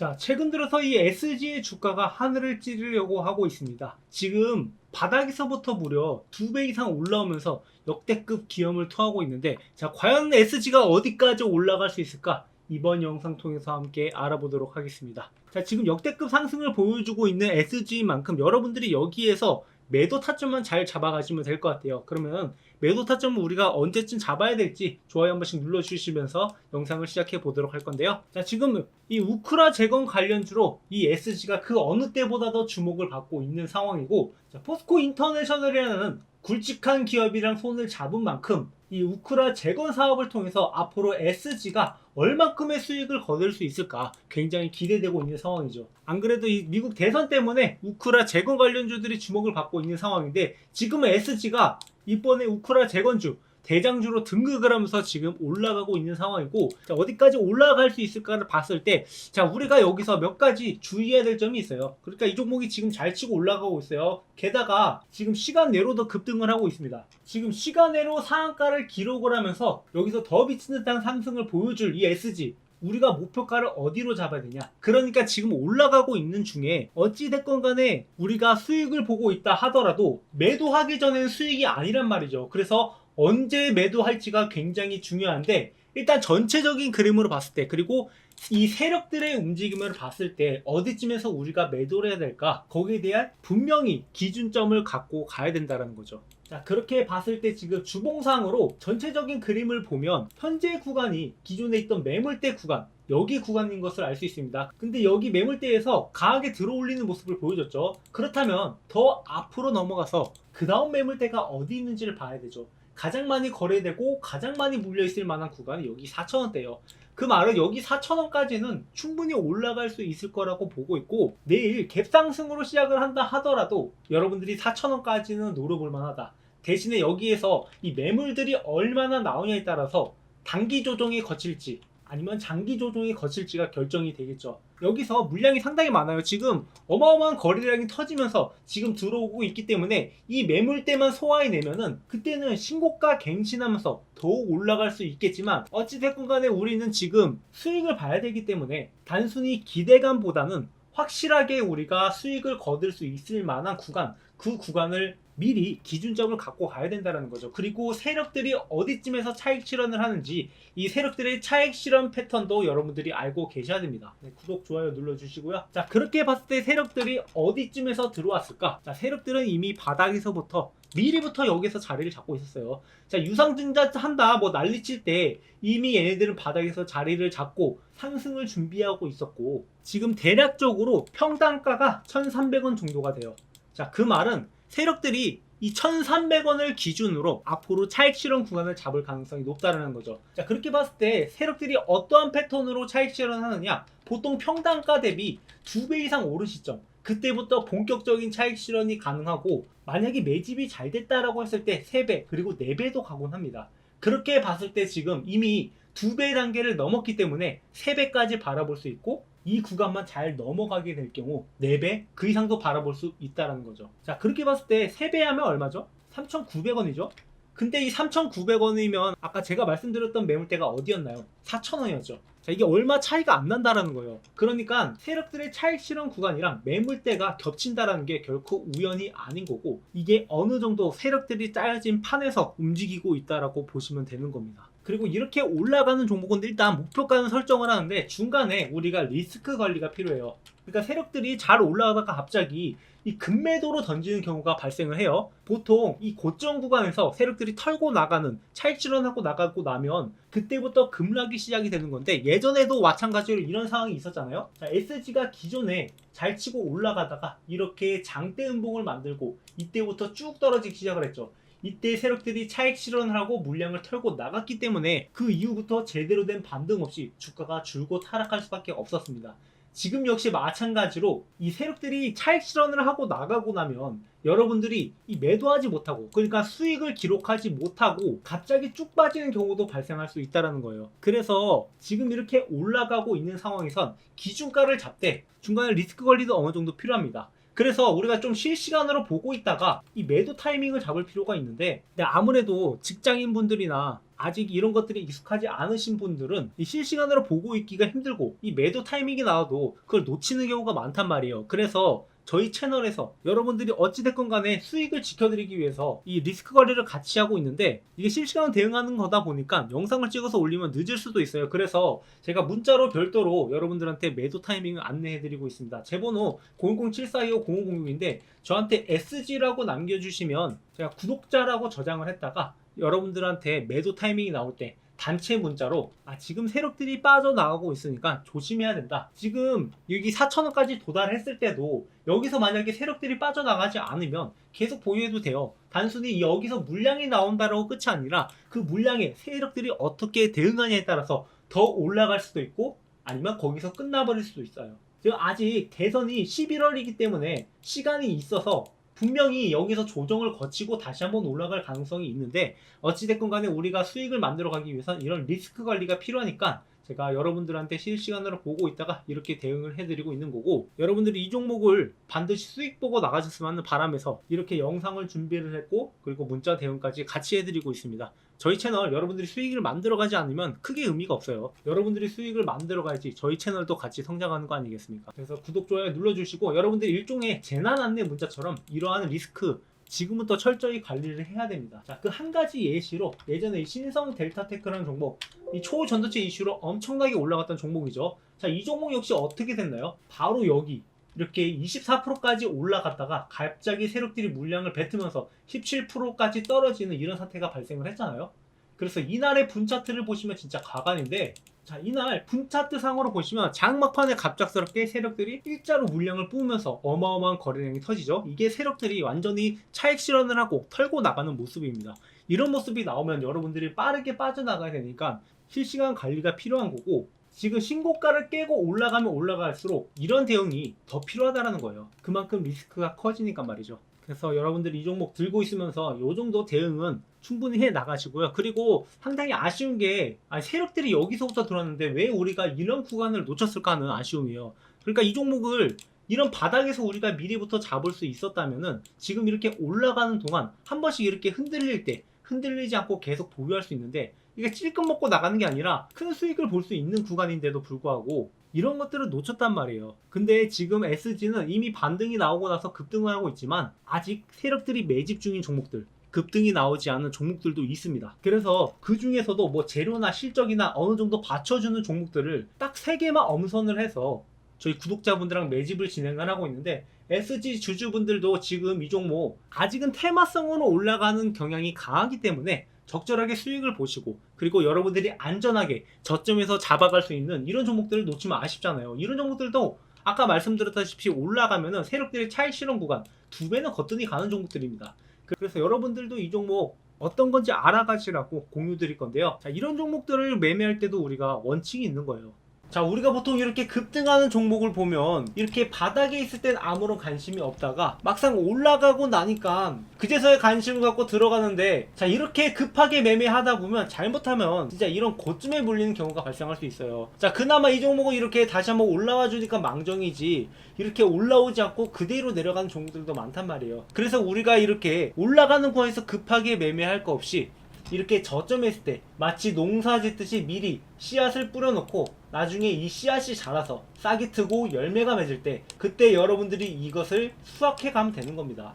자, 최근 들어서 이 SG의 주가가 하늘을 찌르려고 하고 있습니다. 지금 바닥에서부터 무려 두배 이상 올라오면서 역대급 기염을 토하고 있는데, 자, 과연 SG가 어디까지 올라갈 수 있을까? 이번 영상 통해서 함께 알아보도록 하겠습니다. 자, 지금 역대급 상승을 보여주고 있는 SG만큼 여러분들이 여기에서 매도 타점만 잘 잡아가시면 될 것 같아요. 그러면 매도 타점을 우리가 언제쯤 잡아야 될지 좋아요 한 번씩 눌러주시면서 영상을 시작해 보도록 할 건데요. 자, 지금 이 우크라 재건 관련주로 이 SG가 그 어느 때보다 더 주목을 받고 있는 상황이고, 자, 포스코 인터내셔널이라는 굵직한 기업이랑 손을 잡은 만큼 이 우크라 재건 사업을 통해서 앞으로 SG가 얼만큼의 수익을 거둘 수 있을까 굉장히 기대되고 있는 상황이죠. 안 그래도 이 미국 대선 때문에 우크라 재건 관련주들이 주목을 받고 있는 상황인데 지금은 SG가 이번에 우크라 재건주 대장주로 등극을 하면서 지금 올라가고 있는 상황이고 자, 어디까지 올라갈 수 있을까를 봤을 때 자 우리가 여기서 몇 가지 주의해야 될 점이 있어요. 그러니까 이 종목이 지금 잘 치고 올라가고 있어요. 게다가 지금 시간 내로도 급등을 하고 있습니다. 지금 시간 내로 상한가를 기록을 하면서 여기서 더 미친 듯한 상승을 보여줄 이 SG 우리가 목표가를 어디로 잡아야 되냐? 그러니까 지금 올라가고 있는 중에 어찌됐건 간에 우리가 수익을 보고 있다 하더라도 매도하기 전에는 수익이 아니란 말이죠. 그래서 언제 매도할지가 굉장히 중요한데 일단 전체적인 그림으로 봤을 때 그리고 이 세력들의 움직임을 봤을 때 어디쯤에서 우리가 매도를 해야 될까 거기에 대한 분명히 기준점을 갖고 가야 된다는 거죠. 자 그렇게 봤을 때 지금 주봉상으로 전체적인 그림을 보면 현재 구간이 기존에 있던 매물대 구간 여기 구간인 것을 알 수 있습니다. 근데 여기 매물대에서 강하게 들어올리는 모습을 보여줬죠. 그렇다면 더 앞으로 넘어가서 그 다음 매물대가 어디 있는지를 봐야 되죠. 가장 많이 거래되고 가장 많이 물려 있을 만한 구간이 여기 4,000원대예요. 그 말은 여기 4,000원까지는 충분히 올라갈 수 있을 거라고 보고 있고 내일 갭상승으로 시작을 한다 하더라도 여러분들이 4,000원까지는 노려볼 만하다. 대신에 여기에서 이 매물들이 얼마나 나오냐에 따라서 단기 조정이 거칠지 아니면 장기 조정이 거칠지가 결정이 되겠죠. 여기서 물량이 상당히 많아요. 지금 어마어마한 거래량이 터지면서 지금 들어오고 있기 때문에 이 매물대만 소화해내면은 그때는 신고가 갱신하면서 더욱 올라갈 수 있겠지만 어찌됐건 간에 우리는 지금 수익을 봐야 되기 때문에 단순히 기대감보다는 확실하게 우리가 수익을 거둘 수 있을 만한 구간 그 구간을 미리 기준점을 갖고 가야 된다는 거죠. 그리고 세력들이 어디쯤에서 차익 실현을 하는지 이 세력들의 차익 실현 패턴도 여러분들이 알고 계셔야 됩니다. 네, 구독, 좋아요 눌러주시고요. 자, 그렇게 봤을 때 세력들이 어디쯤에서 들어왔을까? 자, 세력들은 이미 바닥에서부터 미리부터 여기서 자리를 잡고 있었어요. 자, 유상증자 한다, 뭐 난리 칠 때 이미 얘네들은 바닥에서 자리를 잡고 상승을 준비하고 있었고, 지금 대략적으로 평단가가 1,300원 정도가 돼요. 자, 그 말은 세력들이 이 1,300원을 기준으로 앞으로 차익 실현 구간을 잡을 가능성이 높다는 거죠. 자, 그렇게 봤을 때 세력들이 어떠한 패턴으로 차익 실현하느냐? 보통 평단가 대비 두배 이상 오른 시점. 그때부터 본격적인 차익 실현이 가능하고 만약에 매집이 잘 됐다라고 했을 때 3배 그리고 4배도 가곤 합니다. 그렇게 봤을 때 지금 이미 두배 단계를 넘었기 때문에 3배까지 바라볼 수 있고 이 구간만 잘 넘어가게 될 경우 4배 그 이상도 바라볼 수 있다는 거죠. 자 그렇게 봤을 때 3배 하면 얼마죠? 3,900원이죠. 근데 이 3,900원이면 아까 제가 말씀드렸던 매물대가 어디였나요? 4,000원이었죠. 자, 이게 얼마 차이가 안 난다라는 거예요. 그러니까 세력들의 차익 실현 구간이랑 매물대가 겹친다라는 게 결코 우연이 아닌 거고 이게 어느 정도 세력들이 짜여진 판에서 움직이고 있다라고 보시면 되는 겁니다. 그리고 이렇게 올라가는 종목은 일단 목표가는 설정을 하는데 중간에 우리가 리스크 관리가 필요해요. 그러니까 세력들이 잘 올라가다가 갑자기 이 급매도로 던지는 경우가 발생을 해요. 보통 이 고점 구간에서 세력들이 털고 나가는 차익 실현하고 나가고 나면 그때부터 급락이 시작이 되는 건데 예전에도 마찬가지로 이런 상황이 있었잖아요. 자, SG가 기존에 잘 치고 올라가다가 이렇게 장대 음봉을 만들고 이때부터 쭉 떨어지기 시작을 했죠. 이때 세력들이 차익 실현을 하고 물량을 털고 나갔기 때문에 그 이후부터 제대로 된 반등 없이 주가가 줄고 타락할 수밖에 없었습니다. 지금 역시 마찬가지로 이 세력들이 차익 실현을 하고 나가고 나면 여러분들이 이 매도하지 못하고 그러니까 수익을 기록하지 못하고 갑자기 쭉 빠지는 경우도 발생할 수 있다는 거예요. 그래서 지금 이렇게 올라가고 있는 상황에선 기준가를 잡되 중간에 리스크 관리도 어느 정도 필요합니다. 그래서 우리가 좀 실시간으로 보고 있다가 이 매도 타이밍을 잡을 필요가 있는데 아무래도 직장인 분들이나 아직 이런 것들이 익숙하지 않으신 분들은 이 실시간으로 보고 있기가 힘들고 이 매도 타이밍이 나와도 그걸 놓치는 경우가 많단 말이에요. 그래서 저희 채널에서 여러분들이 어찌됐건 간에 수익을 지켜드리기 위해서 이 리스크 관리를 같이 하고 있는데 이게 실시간 대응하는 거다 보니까 영상을 찍어서 올리면 늦을 수도 있어요. 그래서 제가 문자로 별도로 여러분들한테 매도 타이밍을 안내해드리고 있습니다. 제 번호 007425006인데 저한테 SG라고 남겨주시면 제가 구독자라고 저장을 했다가 여러분들한테 매도 타이밍이 나올 때 단체 문자로 아 지금 세력들이 빠져나가고 있으니까 조심해야 된다. 지금 여기 4천원까지 도달했을 때도 여기서 만약에 세력들이 빠져나가지 않으면 계속 보유해도 돼요. 단순히 여기서 물량이 나온다라고 끝이 아니라 그 물량에 세력들이 어떻게 대응하냐에 따라서 더 올라갈 수도 있고 아니면 거기서 끝나버릴 수도 있어요. 지금 아직 대선이 11월이기 때문에 시간이 있어서 분명히 여기서 조정을 거치고 다시 한번 올라갈 가능성이 있는데 어찌됐건 간에 우리가 수익을 만들어 가기 위해서는 이런 리스크 관리가 필요하니까 제가 여러분들한테 실시간으로 보고 있다가 이렇게 대응을 해드리고 있는 거고 여러분들이 이 종목을 반드시 수익 보고 나가셨으면 하는 바람에서 이렇게 영상을 준비를 했고 그리고 문자 대응까지 같이 해드리고 있습니다. 저희 채널 여러분들이 수익을 만들어 가지 않으면 크게 의미가 없어요. 여러분들이 수익을 만들어 가야지 저희 채널도 같이 성장하는 거 아니겠습니까? 그래서 구독, 좋아요 눌러주시고 여러분들이 일종의 재난 안내 문자처럼 이러한 리스크 지금부터 철저히 관리를 해야 됩니다. 자, 그 한 가지 예시로 예전에 이 신성 델타 테크라는 종목, 이 초전도체 이슈로 엄청나게 올라갔던 종목이죠. 자, 이 종목 역시 어떻게 됐나요? 바로 여기 이렇게 24%까지 올라갔다가 갑자기 세력들이 물량을 뱉으면서 17%까지 떨어지는 이런 사태가 발생을 했잖아요. 그래서 이날의 분차트를 보시면 진짜 가관인데 자 이날 분차트 상으로 보시면 장막판에 갑작스럽게 세력들이 일자로 물량을 뿜으면서 어마어마한 거래량이 터지죠. 이게 세력들이 완전히 차익 실현을 하고 털고 나가는 모습입니다. 이런 모습이 나오면 여러분들이 빠르게 빠져나가야 되니까 실시간 관리가 필요한 거고 지금 신고가를 깨고 올라가면 올라갈수록 이런 대응이 더 필요하다는 거예요. 그만큼 리스크가 커지니까 말이죠. 그래서 여러분들이 이 종목 들고 있으면서 이 정도 대응은 충분히 해 나가시고요. 그리고 상당히 아쉬운 게 아니, 세력들이 여기서부터 들어왔는데 왜 우리가 이런 구간을 놓쳤을까 하는 아쉬움이에요. 그러니까 이 종목을 이런 바닥에서 우리가 미리부터 잡을 수 있었다면은 지금 이렇게 올라가는 동안 한 번씩 이렇게 흔들릴 때 흔들리지 않고 계속 보유할 수 있는데 이게 찔끔 먹고 나가는 게 아니라 큰 수익을 볼 수 있는 구간인데도 불구하고 이런 것들을 놓쳤단 말이에요. 근데 지금 SG는 이미 반등이 나오고 나서 급등을 하고 있지만 아직 세력들이 매집 중인 종목들 급등이 나오지 않은 종목들도 있습니다. 그래서 그 중에서도 뭐 재료나 실적이나 어느 정도 받쳐주는 종목들을 딱 세 개만 엄선을 해서 저희 구독자분들랑 매집을 진행을 하고 있는데 SG 주주분들도 지금 이 종목 아직은 테마성으로 올라가는 경향이 강하기 때문에 적절하게 수익을 보시고 그리고 여러분들이 안전하게 저점에서 잡아갈 수 있는 이런 종목들을 놓치면 아쉽잖아요. 이런 종목들도 아까 말씀드렸다시피 올라가면은 세력들의 차익 실현 구간 두 배는 거뜬히 가는 종목들입니다. 그래서 여러분들도 이 종목 어떤 건지 알아가시라고 공유 드릴 건데요. 자, 이런 종목들을 매매할 때도 우리가 원칙이 있는 거예요. 자, 우리가 보통 이렇게 급등하는 종목을 보면 이렇게 바닥에 있을 땐 아무런 관심이 없다가 막상 올라가고 나니까 그제서야 관심을 갖고 들어가는데 자, 이렇게 급하게 매매하다 보면 잘못하면 진짜 이런 고쯤에 물리는 경우가 발생할 수 있어요. 자, 그나마 이 종목은 이렇게 다시 한번 올라와 주니까 망정이지 이렇게 올라오지 않고 그대로 내려가는 종목들도 많단 말이에요. 그래서 우리가 이렇게 올라가는 구간에서 급하게 매매할 거 없이 이렇게 저점에 있을 때 마치 농사 짓듯이 미리 씨앗을 뿌려놓고 나중에 이 씨앗이 자라서 싹이 트고 열매가 맺을 때 그때 여러분들이 이것을 수확해 가면 되는 겁니다.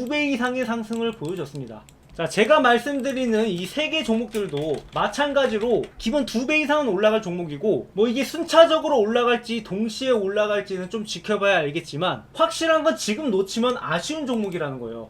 배 이상의 상승을 보여줬습니다. 자, 제가 말씀드리는 이 세 개 종목들도 마찬가지로 기본 두 배 이상은 올라갈 종목이고, 뭐 이게 순차적으로 올라갈지 동시에 올라갈지는 좀 지켜봐야 알겠지만, 확실한 건 지금 놓치면 아쉬운 종목이라는 거예요.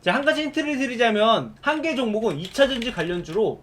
자, 한 가지 힌트를 드리자면 한 개 종목은 2차 전지 관련주로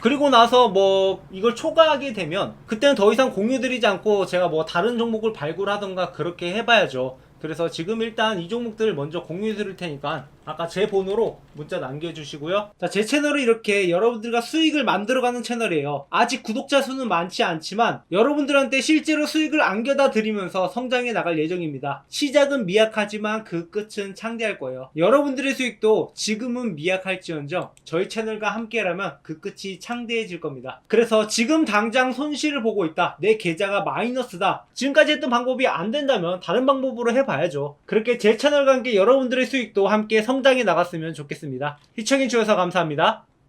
그리고 나서 뭐 이걸 초과하게 되면 그때는 더 이상 공유드리지 않고 제가 뭐 다른 종목을 발굴하던가 그렇게 해봐야죠. 그래서 지금 일단 이 종목들 먼저 공유해 드릴 테니까 아까 제 번호로 문자 남겨주시고요. 자, 제 채널은 이렇게 여러분들과 수익을 만들어가는 채널이에요. 아직 구독자 수는 많지 않지만 여러분들한테 실제로 수익을 안겨다 드리면서 성장해 나갈 예정입니다. 시작은 미약하지만 그 끝은 창대할 거예요. 여러분들의 수익도 지금은 미약할지언정 저희 채널과 함께라면 그 끝이 창대해질 겁니다. 그래서 지금 당장 손실을 보고 있다. 내 계좌가 마이너스다. 지금까지 했던 방법이 안 된다면 다른 방법으로 해봐야죠. 그렇게 제 채널과 함께 여러분들의 수익도 함께 성장해 나갔으면 좋겠습니다. 시청해주셔서 감사합니다.